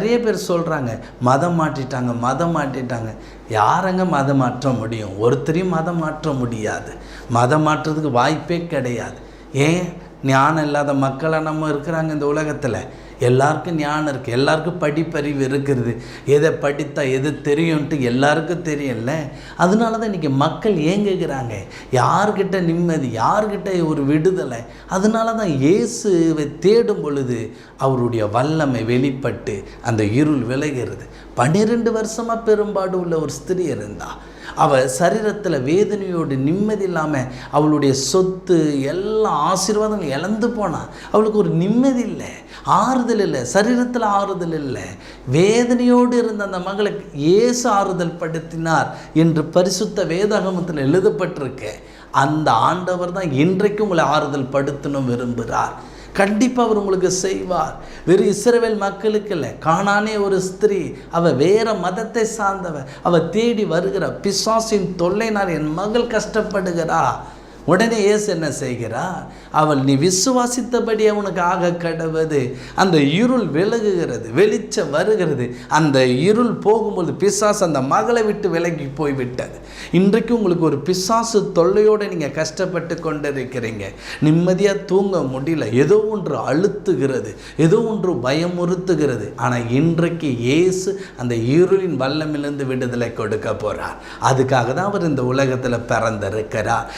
நிறைய பேர் சொல்கிறாங்க மதம் மாற்றிட்டாங்க மதம் மாற்றிட்டாங்க. யாரங்க மதம் மாற்ற முடியும்? ஒருத்தரையும் மதம் மாற்ற முடியாது. மதம் மாற்றுறதுக்கு வாய்ப்பே கிடையாது. ஏன்? ஞானம் இல்லாத மக்களாக நம்ம இருக்கிறாங்க இந்த உலகத்தில். எல்லாருக்கும் ஞானம் இருக்குது எல்லாருக்கும் படிப்பறிவு இருக்கிறது எதை படித்தா எது தெரியும்ன்ட்டு எல்லாருக்கும் தெரியல அதனால தான் இன்றைக்கி மக்கள் ஏங்குகிறாங்க. யார்கிட்ட நிம்மதி யார்கிட்ட ஒரு விடுதலை? அதனால தான் இயேசுவை தேடும் பொழுது அவருடைய வல்லமை வெளிப்பட்டு அந்த இருள் விலகிறது. பன்னிரெண்டு வருஷமாக பெரும்பாடு உள்ள ஒரு ஸ்திரீ இருந்தா அவள் சரீரத்தில் வேதனையோடு நிம்மதி இல்லாமல் அவளுடைய சொத்து எல்லா ஆசீர்வாதங்களும் இழந்து போனான் அவளுக்கு ஒரு நிம்மதி இல்லை ஆறுதல் இல்லை சரீரத்தில் ஆறுதல் இல்லை. வேதனையோடு இருந்த அந்த மகளுக்கு இயேசு ஆறுதல் படுத்தினார் என்று பரிசுத்த வேதாகமத்தில் எழுதப்பட்டிருக்கு. அந்த ஆண்டவர் தான் இன்றைக்கும் உங்களை ஆறுதல் படுத்தணும் விரும்புகிறார். கண்டிப்பாக அவர் உங்களுக்கு செய்வார். வெறும் இஸ்ரவேல் மக்களுக்கு இல்லை காணானே ஒரு ஸ்திரீ அவள் வேறு மதத்தை சார்ந்தவ அவள் தேடி வருகிற பிசாசின் தொல்லைனால் என் மகள் கஷ்டப்படுகிறா. உடனே இயேசு என்ன செய்கிறார்? அவள் நீ விசுவாசித்தபடி அவனுக்கு ஆக கடவுது. அந்த இருள் விலகுகிறது வெளிச்சம் வருகிறது. அந்த இருள் போகும்போது பிசாசு அந்த மகளை விட்டு விலகி போய்விட்டது. இன்றைக்கு உங்களுக்கு ஒரு பிசாசு தொல்லையோடு நீங்கள் கஷ்டப்பட்டு கொண்டிருக்கிறீங்க. நிம்மதியாக தூங்க முடியல. ஏதோ ஒன்று அழுத்துகிறது ஏதோ ஒன்று பயமுறுத்துகிறது ஆனால் இன்றைக்கு இயேசு அந்த இருளின் வல்லமிலிருந்து விடுதலை கொடுக்க போகிறார் அதுக்காக தான் அவர் இந்த உலகத்தில் பிறந்திருக்கிறார்.